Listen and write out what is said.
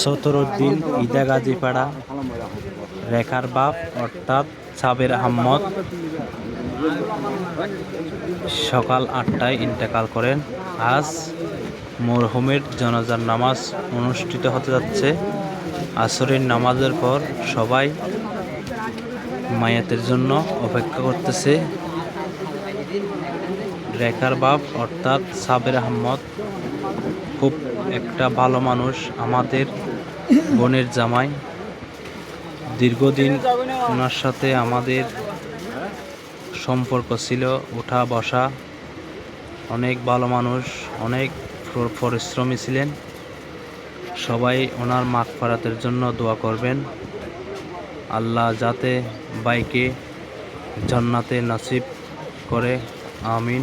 সতরুদ্দিন ঈদা গাজীপাড়া রেখার বাপ অর্থাৎ সাবের আহমদ সকাল আটটায় ইন্তেকাল করেন। আজ মরহুমের জনাজার নামাজ অনুষ্ঠিত হতে যাচ্ছে। আসরের নামাজের পর সবাই মায়াতের জন্য অপেক্ষা করতেছে। রেখার বাপ অর্থাৎ সাবের আহমদ খুব একটা ভালো মানুষ আমাদের বোনের জামাই। দীর্ঘদিন ওনার সাথে আমাদের সম্পর্ক ছিল ওঠা বসা। অনেক ভালো মানুষ, অনেক পরিশ্রমী ছিলেন। সবাই ওনার মাখ ফারাতের জন্য দোয়া করবেন। আল্লাহ যাতে বাইকে জান্নাতে নাসিব করে, আমিন।